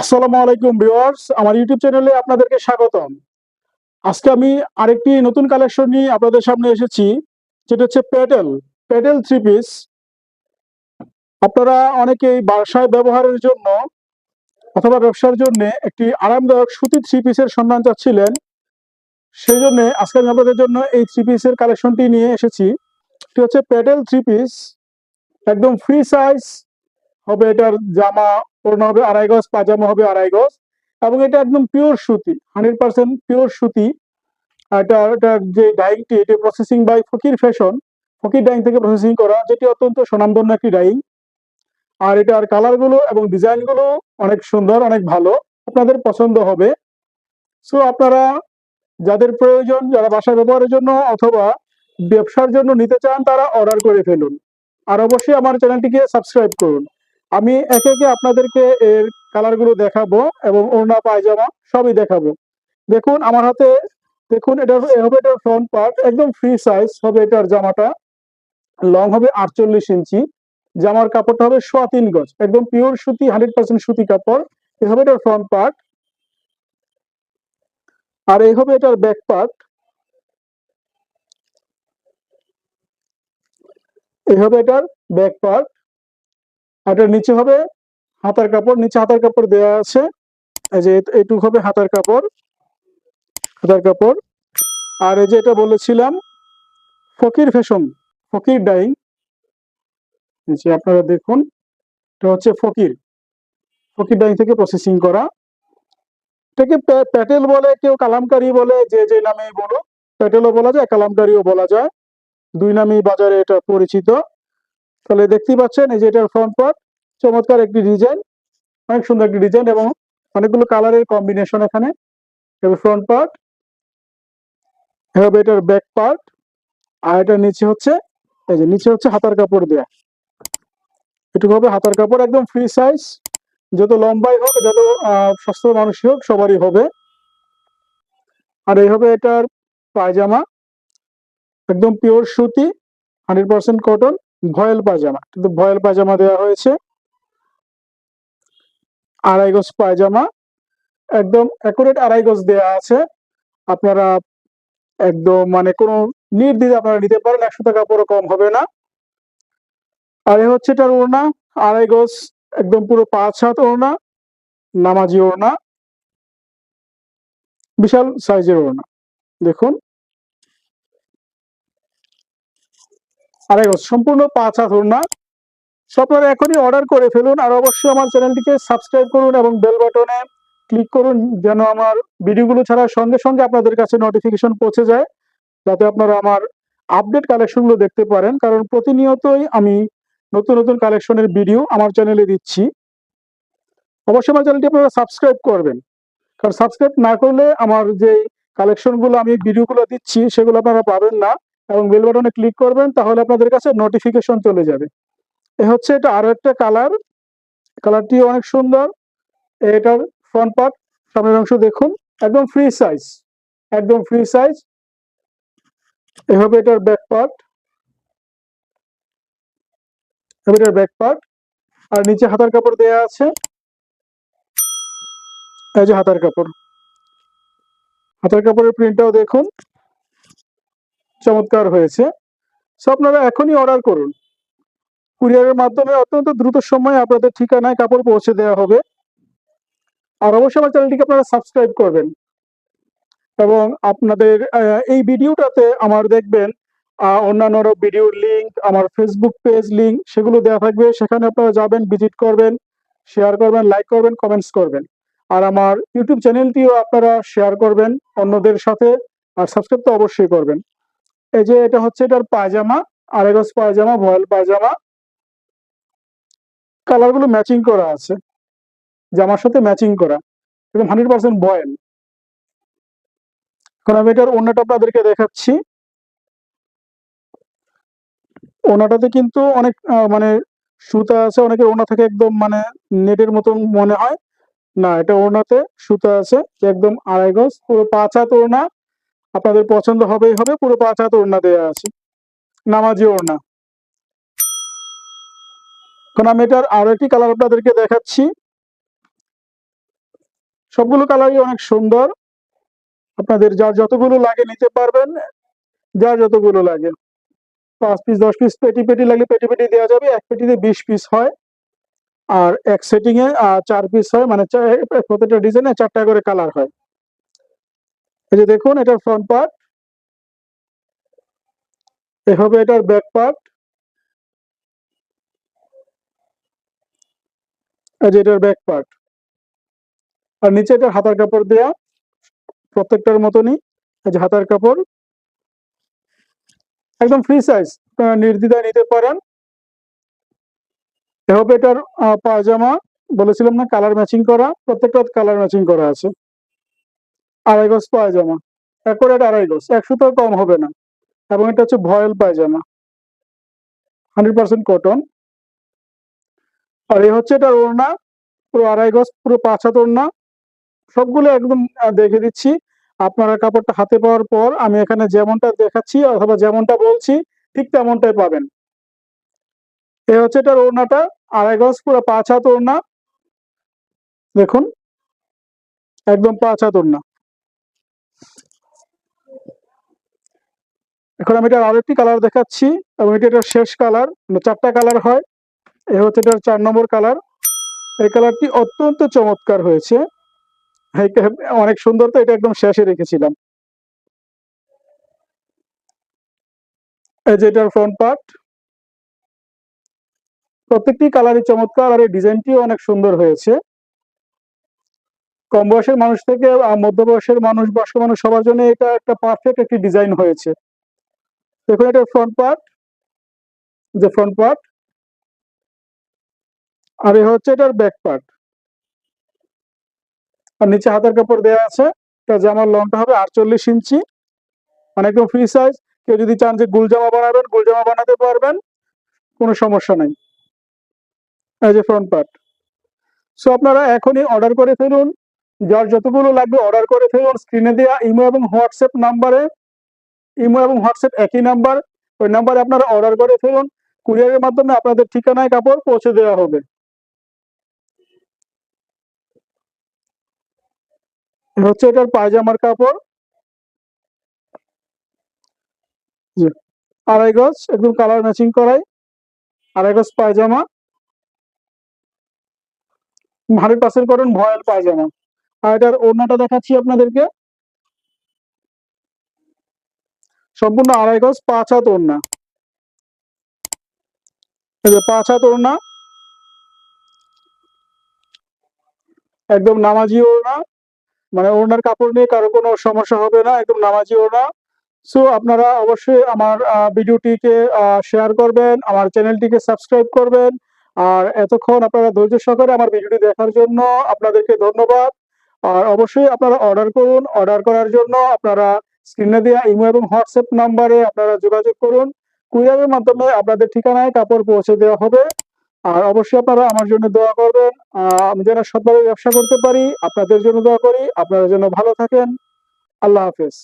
আসসালামু আলাইকুম ভিউয়ার্স, আমার ইউটিউব চ্যানেলে আপনাদেরকে স্বাগতম। আজকে আমি আরেকটি নতুন কালেকশন নিয়ে আপনাদের সামনে এসেছি, যেটা হচ্ছে প্যাডেল প্যাডেল থ্রি পিস আপনারা অনেকেই বাসায় ব্যবহারের জন্য অথবা ব্যবসার জন্য একটি আরামদায়ক সুতি থ্রি পিসের সন্ধান চাচ্ছিলেন। সেই জন্য আজকে আমি আপনাদের জন্য এই থ্রি পিসের কালেকশনটি নিয়ে এসেছি। এটি হচ্ছে প্যাডেল থ্রি পিস একদম ফ্রি সাইজ হবে এটার জামা ওড়না হবে আড়াই গজ, পাজামা হবে আড়াই গজ। এবং এটা একদম পিওর সুতি হান্ড্রেড পার্সেন্ট পিওর সুতি। এটা এটার যে ডাইংটি এটি processing by Fakir fashion Fakir dyeing থেকে প্রসেসিং করা, যেটি অত্যন্ত স্বনামধন্য একটি ডাইং আর এটার কালারগুলো এবং ডিজাইনগুলো অনেক সুন্দর, অনেক ভালো। আপনাদের পছন্দ হবে। সো আপনারা যাদের প্রয়োজন, যারা বাসা ব্যবহারের জন্য অথবা ব্যবসার জন্য নিতে চান, তারা অর্ডার করে ফেলুন। আর অবশ্যই আমার চ্যানেলটিকে সাবস্ক্রাইব করুন। আমি একে একে আপনাদেরকে এর কালারগুলো দেখাবো এবং ওড়না, পায়জামা সবই দেখাবো। দেখুন, আমার হাতে, দেখুন, এটা হবে এটার ফ্রন্ট পার্ট একদম ফ্রি সাইজ হবে এটার জামাটা। লং হবে আটচল্লিশ ইঞ্চি। জামার কাপড়টা হবে সোয়া তিন গজ, একদম পিওর সুতি হান্ড্রেড পার্সেন্ট সুতি কাপড়। এ হবে এটার ফ্রন্ট পার্ট আর এই হবে এটার ব্যাক পার্ট এই হবে এটার ব্যাক পার্ট এটার নিচে হবে, হাতার কাপড়, নিচে হাতার কাপড় দেওয়া আছে। এই যে এট- এইটুক হবে হাতার কাপড় হাতার কাপড়। আর এই যে এটা বলেছিলাম, ফকির ফ্যাশন, ফকির ডাইং। যে আপনারা দেখুন, এটা হচ্ছে ফকির। ফকির ডাইং থেকে প্রসেসিং করা। এটাকে প্যা- প্যাটেল বলে, কেউ কালামকারি বলে, যে যে নামে বলো প্যাটেলও বলা যায়, কালামকারিও বলা যায়। দুই নামেই বাজারে এটা পরিচিত। তাহলে দেখতেই পাচ্ছেন, এই যে এটার ফ্রন্ট পার্ট চমৎকার একটি ডিজাইন অনেক সুন্দর একটি ডিজাইন এবং অনেকগুলো কালারের কম্বিনেশন এখানে। এবং ফ্রন্ট পার্ট এভাবে এটার ব্যাক পার্ট আর এটার নিচে হচ্ছে, এই যে নিচে হচ্ছে হাতার কাপড় দেয়া। এটুকু হবে হাতার কাপড়, একদম ফ্রি সাইজ যত লম্বাই হোক, যত স্বাস্থ্য মানুষই হোক, সবারই হবে। আর এই হবে এটার পায়জামা, একদম পিওর সুতি হান্ড্রেড পার্সেন্ট কটন ভয়েল পায়জামা। কিন্তু ভয়েল পায়জামা দেওয়া হয়েছে। আড়াই গজ পায়জামা। একদম অ্যাকুরেট আড়াই গজ দেওয়া আছে। আপনারা একদম মানে কোনো নির্দ্বিধা আপনারা নিতে পারেন একশো টাকা পুরো কম হবে না। আর এ হচ্ছে এটার ওড়না। আড়াই গজ একদম পুরো পাঁচ হাত ওড়না। নামাজি ওড়না। বিশাল সাইজের ওড়না। দেখুন। আড়াই গজ সম্পূর্ণ পাঁচ হাত ওড়না। সো আপনারা এখনই অর্ডার করে ফেলুন আর অবশ্যই আমার চ্যানেলটিকে সাবস্ক্রাইব করুন এবং বেল বাটনে ক্লিক করুন যেন আমার ভিডিওগুলো ছাড়ার সঙ্গে সঙ্গে আপনাদের কাছে নোটিফিকেশন পৌঁছে যায়, যাতে আপনারা আমার আপডেট কালেকশনগুলো দেখতে পারেন। কারণ প্রতিনিয়তই আমি নতুন নতুন কালেকশনের ভিডিও আমার চ্যানেলে দিচ্ছি। অবশ্যই আমার চ্যানেলটি আপনারা সাবস্ক্রাইব করবেন। কারণ সাবস্ক্রাইব না করলে আমার যে কালেকশনগুলো আমি ভিডিওগুলো দিচ্ছি, সেগুলো আপনারা পাবেন না। এবং বেল বাটনে ক্লিক করবেন, তাহলে আপনাদের কাছে নোটিফিকেশন চলে যাবে। এ হচ্ছে এটা আরও একটা কালার কালারটি অনেক সুন্দর। এটার ফ্রন্ট পার্ট সামনের অংশ দেখুন, একদম ফ্রি সাইজ একদম ফ্রি সাইজ এভাবে এটার ব্যাক পার্ট এটার ব্যাক পার্ট আর নিচে হাতার কাপড় দেয়া আছে। এই যে হাতার কাপড়। হাতার কাপড়ের প্রিন্টটাও দেখুন। চমৎকার হয়েছে। সো আপনারা এখনই অর্ডার করুন। কুরিয়ারের মাধ্যমে অত্যন্ত দ্রুত সময়ে আপনাদের ঠিকানায় কাপড় পৌঁছে দেওয়া হবে। আর অবশ্যই আমার চ্যানেলটিকে আপনারা সাবস্ক্রাইব করবেন। এবং আপনাদের এই ভিডিওটাতে আমার দেখবেন অন্যান্য ভিডিওর লিঙ্ক আমার ফেসবুক পেজ লিঙ্ক সেগুলো দেওয়া থাকবে। সেখানে আপনারা যাবেন ভিজিট করবেন শেয়ার করবেন লাইক করবেন কমেন্টস করবেন। আর আমার ইউটিউব চ্যানেলটিও আপনারা শেয়ার করবেন অন্যদের সাথে। আর সাবস্ক্রাইব তো অবশ্যই করবেন। এই যে এটা হচ্ছে এটার পায়জামা, আরেগস পায়জামা, ভয়েল পায়জামা। কালারগুলো ম্যাচিং করা আছে, জামার সাথে ম্যাচিং করা, এবং হান্ড্রেড পার্সেন্ট বয়েল এখন আমি এটার ওনাটা আপনাদেরকে দেখাচ্ছি। ওনাটাতে কিন্তু অনেক মানে সুতা আছে, অনেকের ওনা থেকে একদম মানে নেটের মতন মনে হয়। না, এটা ওনাতে সুতা আছে, একদম আড়াই গজ পাঁচ হাত ওড়না। আপনাদের পছন্দ হবেই হবে, পুরো পাঁচ হাত ওড়না দেওয়া আছে। নামাজি ওড়না। এখন আমি এটার আরও একটি কালার আপনাদেরকে দেখাচ্ছি। সবগুলো কালারই অনেক সুন্দর। আপনাদের যার যতগুলো লাগে নিতে পারবেন। যার যতগুলো লাগে। পাঁচ পিস দশ পিস পেটি পেটি লাগলে পেটি পেটি দেওয়া যাবে। এক পেটিতে বিশ পিস হয়। আর এক সেটিং এ চার পিস হয়। মানে প্রত্যেকটা ডিজাইনে চারটা করে কালার হয়। এই যে দেখুন, এটার ফ্রন্ট পার্ট এ হবে এটার ব্যাক পার্ট এই যে এটার ব্যাক পার্ট আর নিচে এটার হাতার কাপড় দেয়া, প্রত্যেকটার মতনই, এই যে হাতার কাপড়, একদম ফ্রি সাইজ আপনারা নির্দ্বিধায় নিতে পারেন। এ হবে এটার পায়জামা, বলেছিলাম না কালার ম্যাচিং করা, প্রত্যেকটা কালার ম্যাচিং করা আছে। আড়াই গজ পায়জামা। অ্যাকোরেট আড়াই গজ একশো তো কম হবে না। এবং এটা হচ্ছে ভয়েল পায়জামা। Hundred percent cotton. আর এই হচ্ছে এটার ওড়না, পুরো আড়াই গজ, পুরো পাঁচ হাত ওড়না। সবগুলো একদম দেখে দিচ্ছি। আপনারা কাপড়টা হাতে পাওয়ার পর আমি এখানে যেমনটা দেখাচ্ছি অথবা যেমনটা বলছি, ঠিক তেমনটাই পাবেন। এই হচ্ছে এটার ওড়নাটা, আড়াই গজ, পুরো পাঁচ হাত ওড়না। দেখুন, একদম পাঁচ হাত ওড়না। এখন আমি এটার আরেকটি কালার দেখাচ্ছি এবং এটা এটার শেষ কালার চারটা কালার হয়। এ হচ্ছে এটার চার নম্বর কালার এই কালারটি অত্যন্ত চমৎকার হয়েছে। অনেক সুন্দর তো, এটা একদম শেষে রেখেছিলাম। এই যে এটার ফ্রন্ট পার্ট প্রত্যেকটি কালারই চমৎকার আর এই ডিজাইনটিও অনেক সুন্দর হয়েছে। কম বয়সের মানুষ থেকে মধ্য বয়সের মানুষ, বয়স্ক মানুষ সবার জন্য এটা একটা পারফেক্ট একটি ডিজাইন হয়েছে। দেখুন এটা ফ্রন্ট পার্ট যে ফ্রন্ট পার্ট আর এ হচ্ছে এটার ব্যাক পার্ট আর নিচে হাতের কাপড় দেওয়া আছে এটা জামার লংটা হবে আটচল্লিশ ইঞ্চি মানে একদম ফ্রি সাইজ কেউ যদি চান যে গুল জামা বানাবেন, গুল জামা বানাতে পারবেন, কোনো সমস্যা নেই। এই যে ফ্রন্ট পার্ট সো আপনারা এখনই অর্ডার করে ফেলুন। যার যতগুলো লাগবে অর্ডার করে ফেলুন। স্ক্রিনে দেওয়া ইমো এবং হোয়াটসঅ্যাপ নাম্বারে ইমো এবং হোয়াটসঅ্যাপ একই নাম্বার। ওই নাম্বারে আপনারা অর্ডার করে ফেলুন। কুরিয়ারের মাধ্যমে আপনাদের ঠিকানায় কাপড় পৌঁছে দেওয়া হবে। হচ্ছে এটার পায়জামার কাপড়। আড়াই গজ, একদম কালার ম্যাচিং করাই। আড়াই গজ পায়জামা। হান্ড্রেড পার্সেন্ট করেন, ভয়েল পায়জামা। আর এটার ওড়নাটা দেখাচ্ছি আপনাদেরকে। সম্পূর্ণ আড়াই গজ পাঁচ হাত ওড়না। পাঁচ হাত ওড়না। একদম নামাজি ওড়না। মানে ওড়নার কাপড় নিয়ে কারও কোনো সমস্যা হবে না, একদম নামাজি ওড়না। সো আপনারা অবশ্যই আমার ভিডিওটিকে শেয়ার করবেন, আমার চ্যানেলটিকে সাবস্ক্রাইব করবেন। আর এতক্ষণ আপনারা ধৈর্য সহকারে আমার ভিডিওটি দেখার জন্য আপনাদেরকে ধন্যবাদ। আর অবশ্যই আপনারা অর্ডার করুন। অর্ডার করার জন্য আপনারা স্ক্রিনে দেওয়া ইমো এবং হোয়াটসঅ্যাপ নাম্বারে আপনারা যোগাযোগ করুন। কুরিয়ারের মাধ্যমে আপনাদের ঠিকানায় কাপড় পৌঁছে দেওয়া হবে। আর অবশ্যই আপনারা আমার জন্য দোয়া করবেন। আমি যেন সৎভাবে ব্যবসা করতে পারি, আপনাদের জন্য দোয়া করি। আপনারা যেন ভালো থাকেন। আল্লাহ হাফেজ।